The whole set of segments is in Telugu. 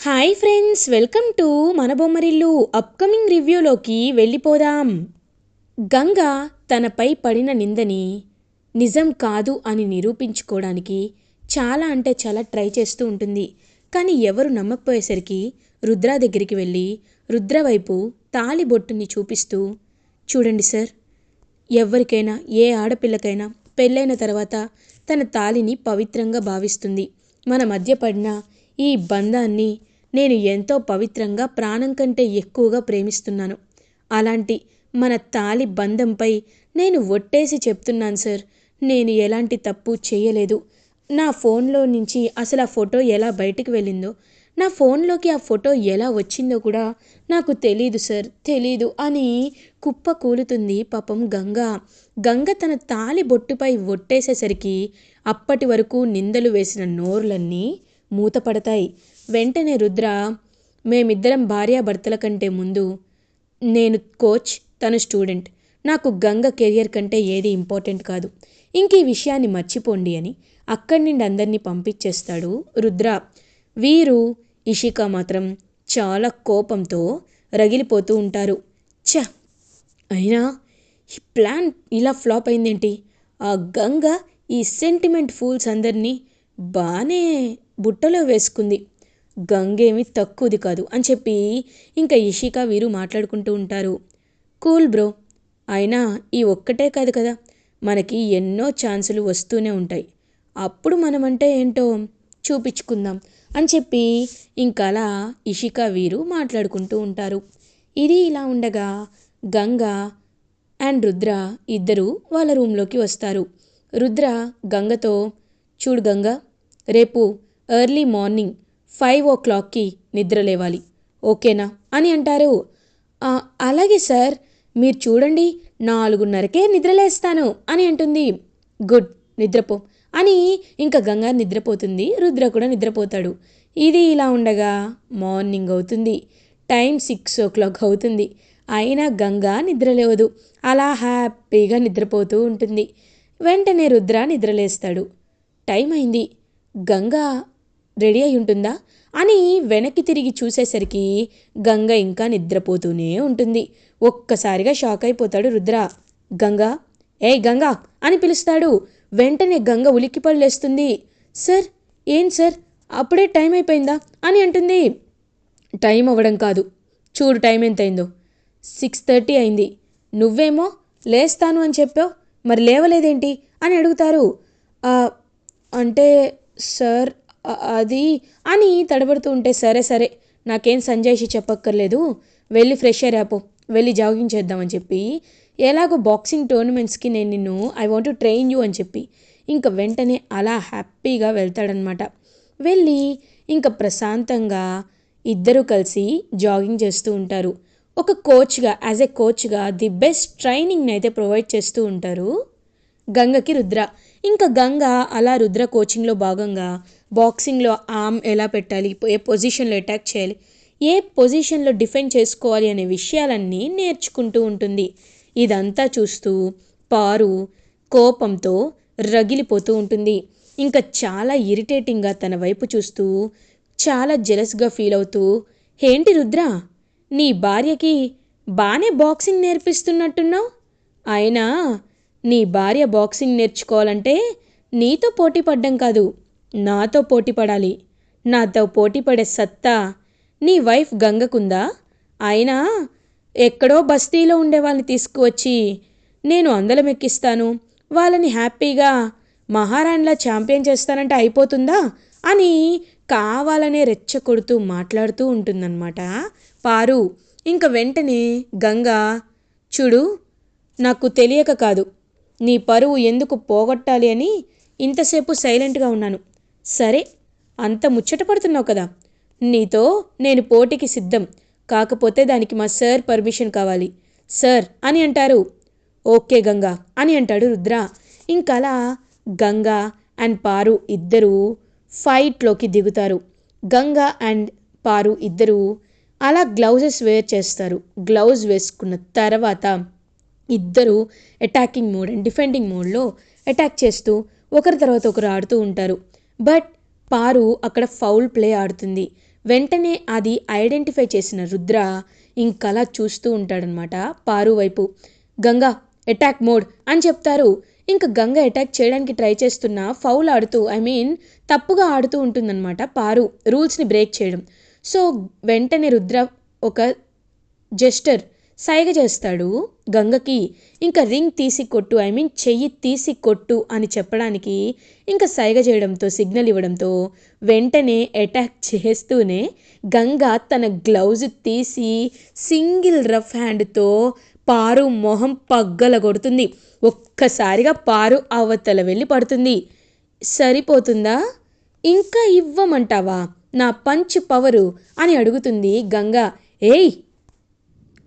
హాయ్ ఫ్రెండ్స్ వెల్కమ్ టు మన బొమ్మరిల్లు అప్కమింగ్ రివ్యూలోకి వెళ్ళిపోదాం. గంగ తనపై పడిన నిందని నిజం కాదు అని నిరూపించుకోవడానికి చాలా అంటే చాలా ట్రై చేస్తూ ఉంటుంది. కానీ ఎవరు నమ్మకపోయేసరికి రుద్ర దగ్గరికి వెళ్ళి రుద్ర వైపు తాలి బొట్టుని చూపిస్తూ చూడండి సార్ ఎవరికైనా ఏ ఆడపిల్లకైనా పెళ్ళైన తర్వాత తన తాలిని పవిత్రంగా భావిస్తుంది. మన మధ్య పడిన ఈ బంధాన్ని నేను ఎంతో పవిత్రంగా ప్రాణం కంటే ఎక్కువగా ప్రేమిస్తున్నాను. అలాంటి మన తాలి బంధంపై నేను ఒట్టేసి చెప్తున్నాను సార్. నేను ఎలాంటి తప్పు చేయలేదు. నా ఫోన్లో నుంచి అసలు ఆ ఫోటో ఎలా బయటికి వెళ్ళిందో నా ఫోన్లోకి ఆ ఫోటో ఎలా వచ్చిందో కూడా నాకు తెలీదు సార్. తెలీదు అని కుప్ప కూలుతుంది పాపం గంగ. గంగ తన తాలి బొట్టుపై ఒట్టేసేసరికి అప్పటి వరకు నిందలు వేసిన నోర్లన్నీ మూతపడతాయి. వెంటనే రుద్ర మేమిద్దరం భార్యాభర్తల కంటే ముందు నేను కోచ్ తను స్టూడెంట్. నాకు గంగ కెరియర్ కంటే ఏది ఇంపార్టెంట్ కాదు. ఇంక ఈ విషయాన్ని మర్చిపోండి అని అక్కడి నుండి అందరినీ పంపించేస్తాడు రుద్ర. వీరు ఇషిక మాత్రం చాలా కోపంతో రగిలిపోతూ ఉంటారు. ఛ! అయినా ఈ ప్లాన్ ఇలా ఫ్లాప్ అయిందేంటి? ఆ గంగ ఈ సెంటిమెంట్ ఫూల్స్ అందరినీ బాగానే బుట్టలో వేసుకుంది. గంగేమి తక్కువది కాదు అని చెప్పి ఇంకా ఇషిక వీరు మాట్లాడుకుంటూ ఉంటారు. కూల్ బ్రో అయినా ఈ ఒక్కటే కాదు కదా మనకి ఎన్నో ఛాన్సులు వస్తూనే ఉంటాయి. అప్పుడు మనమంటే ఏంటో చూపించుకుందాం అని చెప్పి ఇంకలా అలా ఇషిక వీరు మాట్లాడుకుంటూ ఉంటారు. ఇది ఇలా ఉండగా గంగ అండ్ రుద్ర ఇద్దరు వాళ్ళ రూమ్లోకి వస్తారు. రుద్ర గంగతో చూడు గంగ రేపు ఎర్లీ మార్నింగ్ ఫైవ్ ఓ క్లాక్కి నిద్ర లేవాలి. ఓకేనా? అని అంటారు. అలాగే సార్. మీరు చూడండి నాలుగున్నరకే నిద్రలేస్తాను అని అంటుంది. గుడ్ నిద్రపో అని ఇంకా గంగా నిద్రపోతుంది. రుద్ర కూడా నిద్రపోతాడు. ఇది ఇలా ఉండగా మార్నింగ్ అవుతుంది. టైం సిక్స్ ఓ క్లాక్ అవుతుంది. అయినా గంగా నిద్రలేవదు. అలా హ్యాపీగా నిద్రపోతూ ఉంటుంది. వెంటనే రుద్ర నిద్రలేస్తాడు. టైం అయింది. గంగా రెడీ అయి ఉంటుందా? అని వెనక్కి తిరిగి చూసేసరికి గంగ ఇంకా నిద్రపోతూనే ఉంటుంది. ఒక్కసారిగా షాక్ అయిపోతాడు రుద్ర. గంగా? ఏయ్ గంగా! అని పిలుస్తాడు. వెంటనే గంగ ఉలిక్కిపళ్ళేస్తుంది సార్ ఏం సార్? అప్పుడే టైం అయిపోయిందా? అని అంటుంది. టైం అవ్వడం కాదు. చూడు టైం ఎంతైందో. సిక్స్ థర్టీ అయింది. నువ్వేమో లేస్తాను అని చెప్పావు. మరి లేవలేదేంటి? అని అడుగుతారు. అంటే సార్ అది అని తడబడుతూ ఉంటే సరే సరే నాకేం సంజయ్షి చెప్పక్కర్లేదు. వెళ్ళి ఫ్రెష్ అయ్యి రాపో వెళ్ళి జాగింగ్ చేద్దామని చెప్పి. ఎలాగో బాక్సింగ్ టోర్నమెంట్స్కి నేను నిన్ను I want to train you అని చెప్పి. ఇంకా వెంటనే అలా హ్యాపీగా వెళ్తాడనమాట వెళ్ళి ఇంకా ప్రశాంతంగా ఇద్దరు కలిసి జాగింగ్ చేస్తూ ఉంటారు. ఒక కోచ్గా యాజ్ ఎ కోచ్గా ది బెస్ట్ ట్రైనింగ్ని అయితే ప్రొవైడ్ చేస్తూ ఉంటారు గంగకి రుద్ర. ఇంకా గంగ అలా రుద్ర కోచింగ్లో భాగంగా బాక్సింగ్లో ఆర్మ్ ఎలా పెట్టాలి ఏ పొజిషన్లో అటాక్ చేయాలి ఏ పొజిషన్లో డిఫెండ్ చేసుకోవాలి అనే విషయాలన్నీ నేర్చుకుంటూ ఉంటుంది. ఇదంతా చూస్తూ పారు కోపంతో రగిలిపోతూ ఉంటుంది. ఇంకా చాలా ఇరిటేటింగ్గా తన వైపు చూస్తూ చాలా జెలస్గా ఫీల్ అవుతూ ఏంటి రుద్ర నీ భార్యకి బాగానే బాక్సింగ్ నేర్పిస్తున్నట్టున్నావు? అయినా నీ భార్య బాక్సింగ్ నేర్చుకోవాలంటే నీతో పోటీ పడ్డం కాదు. నాతో పోటీ పడాలి. నాతో పోటీ పడే సత్తా నీ వైఫ్ గంగకుందా? అయినా ఎక్కడో బస్తీలో ఉండే వాళ్ళని తీసుకువచ్చి నేను అందలం ఎక్కిస్తాను వాళ్ళని హ్యాపీగా మహారాణిలా ఛాంపియన్ చేస్తానంటే అయిపోతుందా? అని కావాలనే రెచ్చగొడుతూ మాట్లాడుతూ ఉంటుందన్నమాట. పారు ఇంక వెంటనే గంగా చూడు నాకు తెలియక కాదు. నీ పరువు ఎందుకు పోగొట్టాలి అని ఇంతసేపు సైలెంట్గా ఉన్నాను. సరే అంత ముచ్చట పడుతున్నావు కదా. నీతో నేను పోటీకి సిద్ధం. కాకపోతే దానికి మా సార్ పర్మిషన్ కావాలి. సార్ అని అంటారు. ఓకే గంగా అని అంటాడు రుద్ర. ఇంకలా గంగా అండ్ పారు ఇద్దరు ఫైట్లోకి దిగుతారు. గంగా అండ్ పారు ఇద్దరు అలా గ్లౌజెస్ వేర్ చేస్తారు. గ్లౌజ్ వేసుకున్న తర్వాత ఇద్దరు అటాకింగ్ మోడ్ అండ్ డిఫెండింగ్ మోడ్లో అటాక్ చేస్తూ ఒకరి తర్వాత ఒకరు ఆడుతూ ఉంటారు. బట్ పారు అక్కడ ఫౌల్ ప్లే ఆడుతుంది. వెంటనే అది ఐడెంటిఫై చేసిన రుద్ర ఇంకలా చూస్తూ ఉంటాడనమాట పారు వైపు. గంగా అటాక్ మోడ్ అని చెప్తారు. ఇంకా గంగ అటాక్ చేయడానికి ట్రై చేస్తున్న ఫౌల్ ఆడుతూ ఐ మీన్ తప్పుగా ఆడుతూ ఉంటుందన్నమాట పారు రూల్స్ని బ్రేక్ చేయడం. సో వెంటనే రుద్ర ఒక జెస్టర్ సైగ చేస్తాడు గంగకి. ఇంకా రింగ్ తీసి కొట్టు ఐ మీన్ చెయ్యి తీసి కొట్టు అని చెప్పడానికి ఇంకా సైగ చేయడంతో సిగ్నల్ ఇవ్వడంతో వెంటనే అటాక్ చేస్తూనే గంగ తన గ్లౌజ్ తీసి సింగిల్ రఫ్ హ్యాండ్తో పారు మొహం పగ్గల కొడుతుంది ఒక్కసారిగా పారు అవతల వెళ్ళి పడుతుంది. సరిపోతుందా? ఇంకా ఇవ్వమంటావా? నా పంచ్ పవరు అని అడుగుతుంది గంగ. ఏయ్!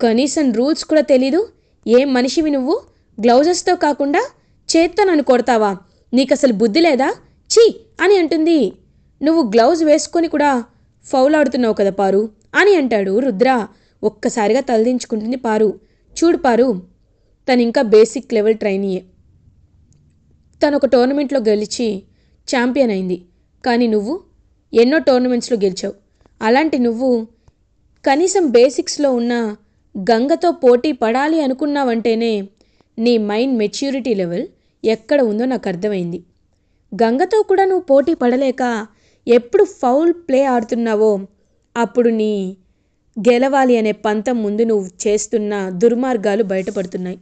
కనీసం రూల్స్ కూడా తెలీదు. ఏం మనిషివి నువ్వు? గ్లౌజెస్తో కాకుండా చేత్తో నన్ను కొడతావా? నీకు అసలు బుద్ధి లేదా? చీ అని అంటుంది. నువ్వు గ్లౌజ్ వేసుకొని కూడా ఫౌల్ ఆడుతున్నావు కదా పారు? అని అంటాడు రుద్ర. ఒక్కసారిగా తలదించుకుంటుంది పారు. చూడు పారు తను ఇంకా బేసిక్ లెవెల్ ట్రైనీయే. తను ఒక టోర్నమెంట్లో గెలిచి ఛాంపియన్ అయింది. కానీ నువ్వు ఎన్నో టోర్నమెంట్స్లో గెలిచావు. అలాంటి నువ్వు కనీసం బేసిక్స్లో ఉన్న గంగతో పోటీ పడాలి అనుకున్నావంటేనే నీ మైండ్ మెచ్యూరిటీ లెవెల్ ఎక్కడ ఉందో నాకు అర్థమైంది. గంగతో కూడా నువ్వు పోటీ పడలేక ఎప్పుడు ఫౌల్ ప్లే ఆడుతున్నావో అప్పుడు నీ గెలవాలి అనే పంతం ముందు నువ్వు చేస్తున్న దుర్మార్గాలు బయటపడుతున్నాయి.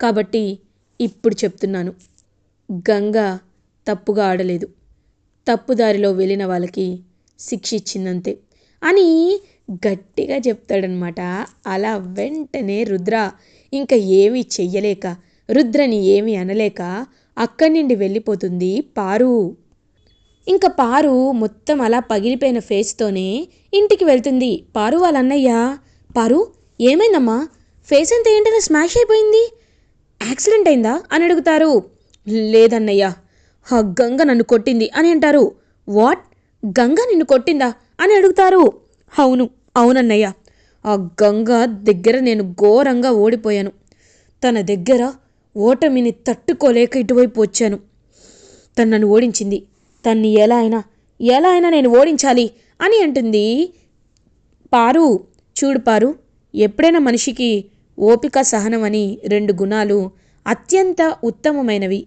కాబట్టి ఇప్పుడు చెప్తున్నాను గంగ తప్పుగా ఆడలేదు. తప్పుదారిలో వెళ్ళిన వాళ్ళకి శిక్ష ఇచ్చిందంతే. అని గట్టిగా చెప్తాడనమాట. అలా వెంటనే రుద్ర ఇంకా ఏమీ చెయ్యలేక రుద్రని ఏమీ అనలేక అక్కడి నుండి వెళ్ళిపోతుంది పారు. ఇంకా పారు మొత్తం అలా పగిలిపోయిన ఫేస్తోనే ఇంటికి వెళ్తుంది. పారు వాళ్ళ అన్నయ్య పారు ఏమైందమ్మా? ఫేస్ అంతా ఏంటంటే స్మాష్ అయిపోయింది? యాక్సిడెంట్ అయిందా? అని అడుగుతారు. లేదన్నయ్య ఆ గంగ నన్ను కొట్టింది అని అంటారు. వాట్ గంగ నిన్ను కొట్టిందా? అని అడుగుతారు. అవును అవునన్నయ్య. ఆ గంగ దగ్గర నేను ఘోరంగా ఓడిపోయాను. తన దగ్గర ఓటమిని తట్టుకోలేక ఇటువైపు వచ్చాను. తను నన్ను ఓడించింది. తన్ని ఎలా అయినా ఎలా అయినా నేను ఓడించాలి అని అంటుంది. పారు చూడు పారు ఎప్పుడైనా మనిషికి ఓపిక సహనం అని రెండు గుణాలు అత్యంత ఉత్తమమైనవి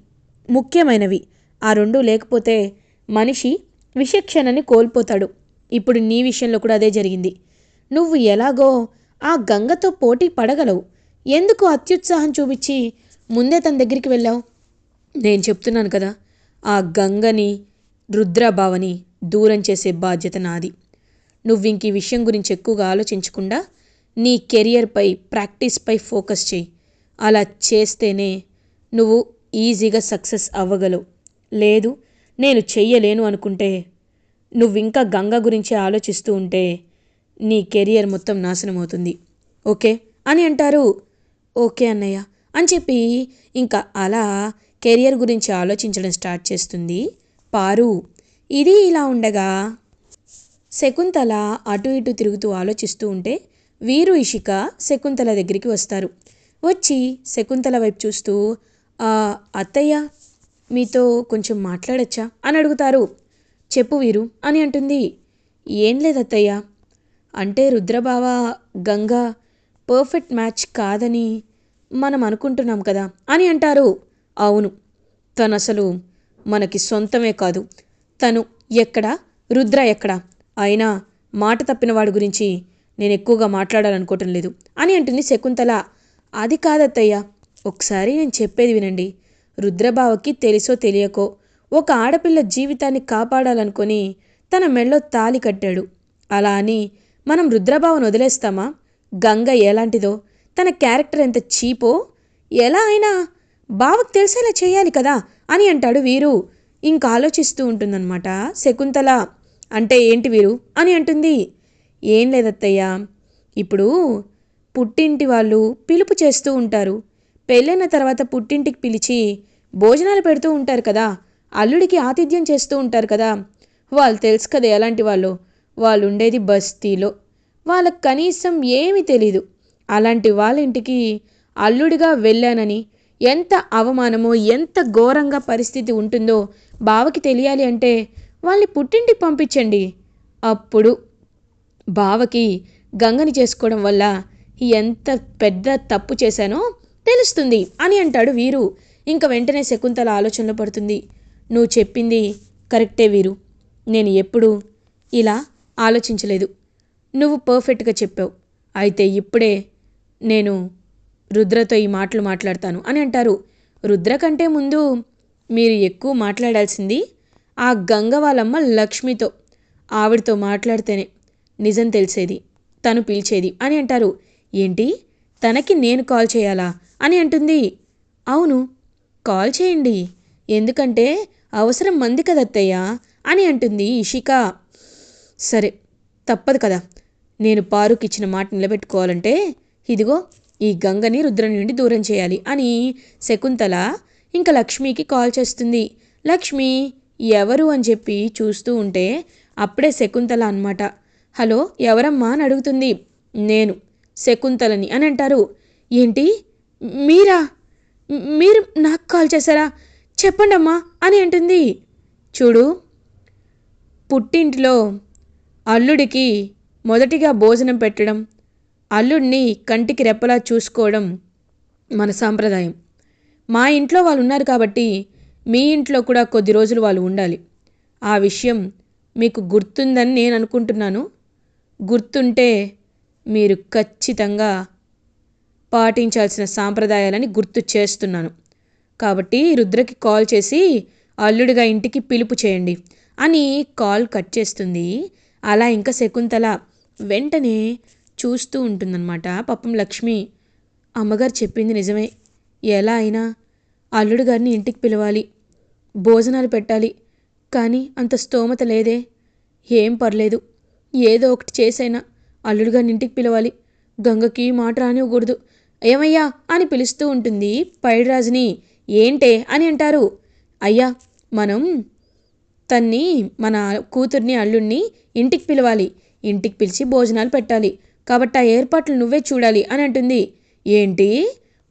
ముఖ్యమైనవి. ఆ రెండు లేకపోతే మనిషి విషక్షణని కోల్పోతాడు. ఇప్పుడు నీ విషయంలో కూడా అదే జరిగింది. నువ్వు ఎలాగో ఆ గంగతో పోటీ పడగలవు. ఎందుకు అత్యుత్సాహం చూపించి ముందే తన దగ్గరికి వెళ్ళావు? నేను చెప్తున్నాను కదా ఆ గంగని రుద్రభావని దూరం చేసే బాధ్యత నాది. నువ్వు ఇంక ఈ విషయం గురించి ఎక్కువగా ఆలోచించకుండా నీ కెరియర్పై ప్రాక్టీస్పై ఫోకస్ చేయి. అలా చేస్తేనే నువ్వు ఈజీగా సక్సెస్ అవ్వగలవు. లేదు నేను చెయ్యలేను అనుకుంటే నువ్వు ఇంకా గంగ గురించి ఆలోచిస్తూ ఉంటే నీ కెరియర్ మొత్తం నాశనం అవుతుంది ఓకే? అని అంటారు. ఓకే అన్నయ్య. అని చెప్పి ఇంకా అలా కెరియర్ గురించి ఆలోచించడం స్టార్ట్ చేస్తుంది. పారు ఇది ఇలా ఉండగా శకుంతల అటు ఇటు తిరుగుతూ ఆలోచిస్తూ ఉంటే వీరు ఇషిక శకుంతల దగ్గరికి వస్తారు. వచ్చి శకుంతల వైపు చూస్తూ అత్తయ్య మీతో కొంచెం మాట్లాడచ్చా? అని అడుగుతారు. చెప్పు వీరు అని అంటుంది. ఏం లేదు అత్తయ్య అంటే రుద్రబావ గంగ పర్ఫెక్ట్ మ్యాచ్ కాదని మనం అనుకుంటున్నాం కదా అని అంటారు. అవును తను అసలు మనకి సొంతమే కాదు. తను ఎక్కడ? రుద్ర ఎక్కడ? అయినా మాట తప్పిన వాడి గురించి నేను ఎక్కువగా మాట్లాడాలనుకోవటం లేదు అని అంటుంది శకుంతల. అది కాదత్తయ్య ఒకసారి నేను చెప్పేది వినండి. రుద్రబావకి తెలుసో తెలియకో ఒక ఆడపిల్ల జీవితాన్ని కాపాడాలనుకొని తన మెళ్ళో తాలి కట్టాడు. అలా అని మనం రుద్రభావను వదిలేస్తామా? గంగ ఎలాంటిదో? తన క్యారెక్టర్ ఎంత చీపో? ఎలా అయినా బావకు తెలిసేలా చేయాలి కదా అని అంటాడు వీరు. ఇంకా ఆలోచిస్తూ ఉంటుందన్నమాట. శకుంతల అంటే ఏంటి వీరు? అని అంటుంది. ఏం లేదత్తయ్య. ఇప్పుడు పుట్టింటి వాళ్ళు పిలుపు చేస్తూ ఉంటారు. పెళ్ళైన తర్వాత పుట్టింటికి పిలిచి భోజనాలు పెడుతూ ఉంటారు కదా. అల్లుడికి ఆతిథ్యం చేస్తూ ఉంటారు కదా. వాళ్ళు తెలుసు కదా ఎలాంటి వాళ్ళు. వాళ్ళు ఉండేది బస్తీలో. వాళ్ళకి కనీసం ఏమీ తెలీదు. అలాంటి వాళ్ళ ఇంటికి అల్లుడిగా వెళ్ళానని ఎంత అవమానమో ఎంత ఘోరంగా పరిస్థితి ఉంటుందో బావకి తెలియాలి అంటే వాళ్ళని పుట్టింటికి పంపించండి. అప్పుడు బావకి గంగని చేసుకోవడం వల్ల ఎంత పెద్ద తప్పు చేశానో తెలుస్తుంది అని అంటాడు వీరు. ఇంక వెంటనే శకుంతల ఆలోచనలో పడుతుంది. నువ్వు చెప్పింది కరెక్టే వీరు. నేను ఎప్పుడూ ఇలా ఆలోచించలేదు. నువ్వు పర్ఫెక్ట్గా చెప్పావు. అయితే ఇప్పుడే నేను రుద్రతో ఈ మాటలు మాట్లాడతాను అని అంటారు. రుద్ర కంటే ముందు మీరు ఎక్కువ మాట్లాడాల్సింది ఆ గంగ వాళ్ళమ్మ లక్ష్మితో ఆవిడతో మాట్లాడితేనే నిజం తెలిసేది తను పిలిచేది అని అంటారు. ఏంటి? తనకి నేను కాల్ చేయాలా? అని అంటుంది. అవును కాల్ చేయండి. ఎందుకంటే అవసరం మంది కదత్తయ్య అని అంటుంది ఇషిక సరే తప్పదు కదా. నేను పారుకి ఇచ్చిన మాట నిలబెట్టుకోవాలంటే ఇదిగో ఈ గంగని రుద్ర నుండి దూరం చేయాలి అని శకుంతల ఇంకా లక్ష్మికి కాల్ చేస్తుంది. లక్ష్మి ఎవరు అని చెప్పి చూస్తూ ఉంటే అప్పుడే శకుంతల అనమాట హలో ఎవరమ్మా అని అడుగుతుంది. నేను శకుంతలని అని అంటారు. ఏంటి? మీరా? మీరు నాకు కాల్ చేశారా? చెప్పండమ్మా అని అంటుంది. చూడు పుట్టింటిలో అల్లుడికి మొదటిగా భోజనం పెట్టడం అల్లుడిని కంటికి రెప్పలా చూసుకోవడం మన సాంప్రదాయం. మా ఇంట్లో వాళ్ళు ఉన్నారు కాబట్టి మీ ఇంట్లో కూడా కొద్ది రోజులు వాళ్ళు ఉండాలి. ఆ విషయం మీకు గుర్తుందని నేను అనుకుంటున్నాను. గుర్తుంటే మీరు ఖచ్చితంగా పాటించాల్సిన సాంప్రదాయాలని గుర్తు చేస్తున్నాను. కాబట్టి రుద్రకి కాల్ చేసి అల్లుడిగా ఇంటికి పిలుపు చేయండి అని కాల్ కట్ చేస్తుంది. అలా ఇంకా శకుంతల వెంటనే చూస్తూ ఉంటుందన్నమాట. పాపం లక్ష్మి అమ్మగారు చెప్పింది నిజమే. ఎలా అయినా అల్లుడు గారిని ఇంటికి పిలవాలి భోజనాలు పెట్టాలి కానీ అంత స్తోమత లేదే. ఏం పర్లేదు ఏదో ఒకటి చేసైనా అల్లుడు గారిని ఇంటికి పిలవాలి. గంగకి మాట రానివ్వకూడదు ఏమయ్యా అని పిలుస్తూ ఉంటుంది పైడిరాజుని. ఏంటే అని అంటారు. అయ్యా మనం తన్ని మన కూతుర్ని అల్లుడిని ఇంటికి పిలవాలి. ఇంటికి పిలిచి భోజనాలు పెట్టాలి. కాబట్టి ఆ ఏర్పాట్లు నువ్వే చూడాలి అని అంటుంది. ఏంటి?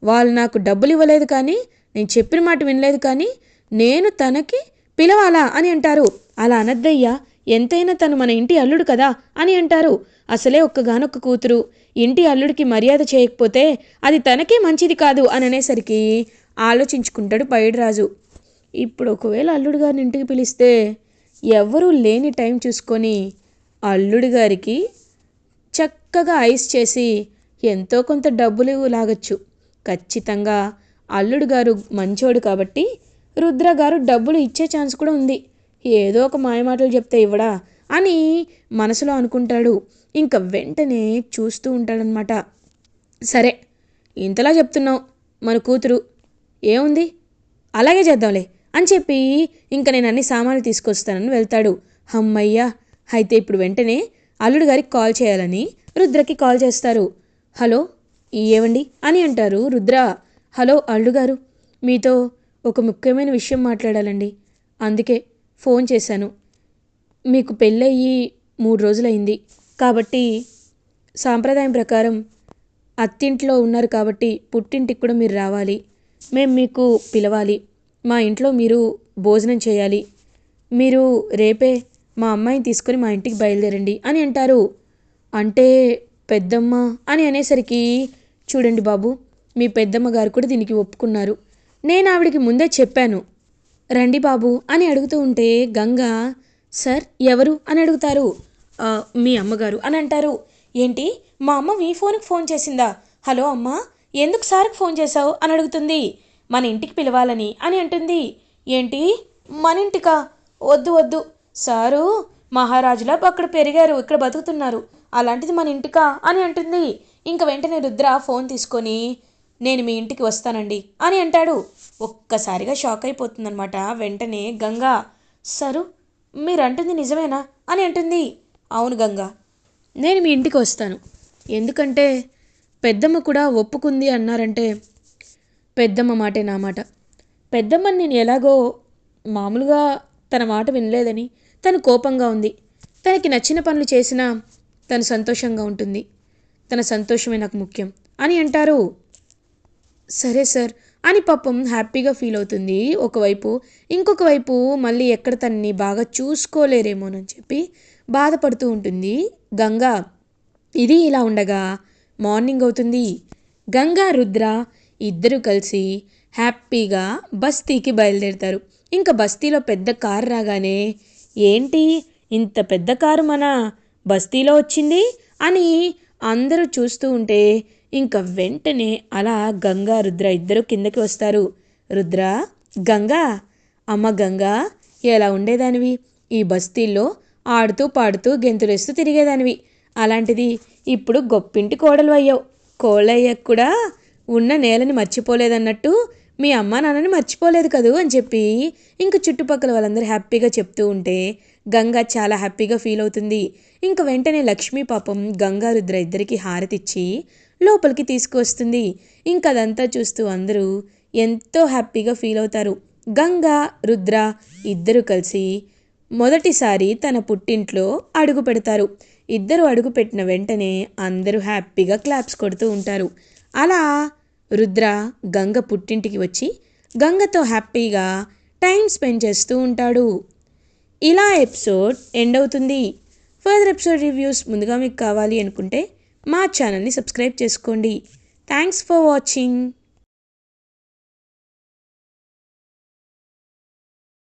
వాళ్ళు నాకు డబ్బులు ఇవ్వలేదు కానీ నేను చెప్పిన మాట వినలేదు కానీ నేను తనకి పిలవాలా అని అంటారు. అలా అనద్దయ్యా ఎంతైనా తను మన ఇంటి అల్లుడు కదా అని అంటారు. అసలే ఒక్కగానొక్క కూతురు. ఇంటి అల్లుడికి మర్యాద చేయకపోతే అది తనకే మంచిది కాదు అని అనేసరికి ఆలోచించుకుంటాడు పైడిరాజు ఇప్పుడు ఒకవేళ అల్లుడు గారిని ఇంటికి పిలిస్తే ఎవరూ లేని టైం చూసుకొని అల్లుడి గారికి చక్కగా ఐస్ చేసి ఎంతో కొంత డబ్బులు లాగచ్చు. ఖచ్చితంగా అల్లుడు గారు మంచోడు కాబట్టి రుద్ర గారు డబ్బులు ఇచ్చే ఛాన్స్ కూడా ఉంది. ఏదో ఒక మాయమాటలు చెప్తే ఇవ్వడా అని మనసులో అనుకుంటాడు. ఇంకా వెంటనే చూస్తూ ఉంటాడనమాట సరే ఇంతలా చెప్తున్నావు. మన కూతురు ఏముంది? అలాగే చేద్దాంలే. అని చెప్పి ఇంకా నేను అన్ని సామాన్లు తీసుకొస్తానని వెళ్తాడు. హమ్మయ్యా! అయితే ఇప్పుడు వెంటనే అల్లుడు గారికి కాల్ చేయాలని రుద్రకి కాల్ చేస్తారు. హలో ఏవండి? అని అంటారు రుద్ర. హలో అల్లుడు గారు. మీతో ఒక ముఖ్యమైన విషయం మాట్లాడాలండి. అందుకే ఫోన్ చేశాను. మీకు పెళ్ళయ్యి మూడు రోజులైంది కాబట్టి సాంప్రదాయం ప్రకారం అత్తింట్లో ఉన్నారు కాబట్టి పుట్టింటికి కూడా మీరు రావాలి. మేము మీకు పిలవాలి. మా ఇంట్లో మీరు భోజనం చేయాలి. మీరు రేపే మా అమ్మాయిని తీసుకొని మా ఇంటికి బయలుదేరండి అని అంటారు. అంటే పెద్దమ్మ అని అనేసరికి చూడండి బాబు మీ పెద్దమ్మ గారు కూడా దీనికి ఒప్పుకున్నారు. నేను ఆవిడికి ముందే చెప్పాను. రండి బాబు అని అడుగుతూ ఉంటే గంగ సార్ ఎవరు అని అడుగుతారు. మీ అమ్మగారు అని అంటారు. ఏంటి? మా అమ్మ మీ ఫోన్కి ఫోన్ చేసిందా? హలో అమ్మా ఎందుకు సార్కి ఫోన్ చేశావు? అని అడుగుతుంది. మన ఇంటికి పిలవాలని అని అంటుంది. ఏంటి? మన ఇంటికా? వద్దు వద్దు. సారు మహారాజులా అక్కడ పెరిగారు ఇక్కడ బతుకుతున్నారు. అలాంటిది మన ఇంటికా? అని అంటుంది. ఇంక వెంటనే రుద్ర ఫోన్ తీసుకొని నేను మీ ఇంటికి వస్తానండి అని అంటాడు. ఒక్కసారిగా షాక్ అయిపోతుందనమాట వెంటనే గంగా సరు మీరు అంటుంది నిజమేనా? అని అంటుంది. అవును గంగా నేను మీ ఇంటికి వస్తాను. ఎందుకంటే పెద్దమ్మ కూడా ఒప్పుకుంది అన్నారంటే పెద్దమ్మ మాటే నా మాట. పెద్దమ్మని నేను ఎలాగో మామూలుగా తన మాట వినలేదని తను కోపంగా ఉంది. తనకి నచ్చిన పనులు చేసినా తను సంతోషంగా ఉంటుంది. తన సంతోషమే నాకు ముఖ్యం అని అంటారు. సరే సార్ అని పాపం హ్యాపీగా ఫీల్ అవుతుంది. ఒకవైపు ఇంకొక వైపు మళ్ళీ ఎక్కడ తనని బాగా చూసుకోలేరేమోనని చెప్పి బాధపడుతూ ఉంటుంది. గంగా ఇది ఇలా ఉండగా మార్నింగ్ అవుతుంది. గంగా రుద్ర ఇద్దరు కలిసి హ్యాపీగా బస్తీకి బయలుదేరుతారు. ఇంకా బస్తీలో పెద్ద కారు రాగానే ఏంటి ఇంత పెద్ద కారు మన బస్తీలో వచ్చింది? అని అందరూ చూస్తూ ఉంటే ఇంకా వెంటనే అలా గంగా రుద్ర ఇద్దరు కిందకి వస్తారు. రుద్ర గంగా అమ్మ గంగా ఎలా ఉండేదానివి? ఈ బస్తీల్లో ఆడుతూ పాడుతూ గెంతులేస్తూ తిరిగేదానివి. అలాంటిది ఇప్పుడు గొప్పింటి కోడలు అయ్యావు. కోళ్ళయ్యకు కూడా ఉన్న నేలని మర్చిపోలేదన్నట్టు మీ అమ్మ నాన్నని మర్చిపోలేదు కదూ అని చెప్పి ఇంక చుట్టుపక్కల వాళ్ళందరూ హ్యాపీగా చెప్తూ ఉంటే గంగా చాలా హ్యాపీగా ఫీల్ అవుతుంది. ఇంక వెంటనే లక్ష్మీ పాపం గంగా రుద్ర ఇద్దరికి హారతిచ్చి లోపలికి తీసుకువస్తుంది. ఇంక అదంతా చూస్తూ అందరూ ఎంతో హ్యాపీగా ఫీల్ అవుతారు. గంగా రుద్ర ఇద్దరు కలిసి మొదటిసారి తన పుట్టింట్లో అడుగు పెడతారు. ఇద్దరు అడుగు పెట్టిన వెంటనే అందరూ హ్యాపీగా క్లాప్స్ కొడుతూ ఉంటారు. అలా రుద్ర గంగ పుట్టింటికి వచ్చి గంగతో హ్యాపీగా టైం స్పెండ్ చేస్తూ ఉంటాడు. ఇలా ఎపిసోడ్ ఎండ్ అవుతుంది. ఫర్దర్ ఎపిసోడ్ రివ్యూస్ ముందుగా మీకు కావాలి అనుకుంటే మా ఛానల్ని సబ్స్క్రైబ్ చేసుకోండి. Thanks for watching.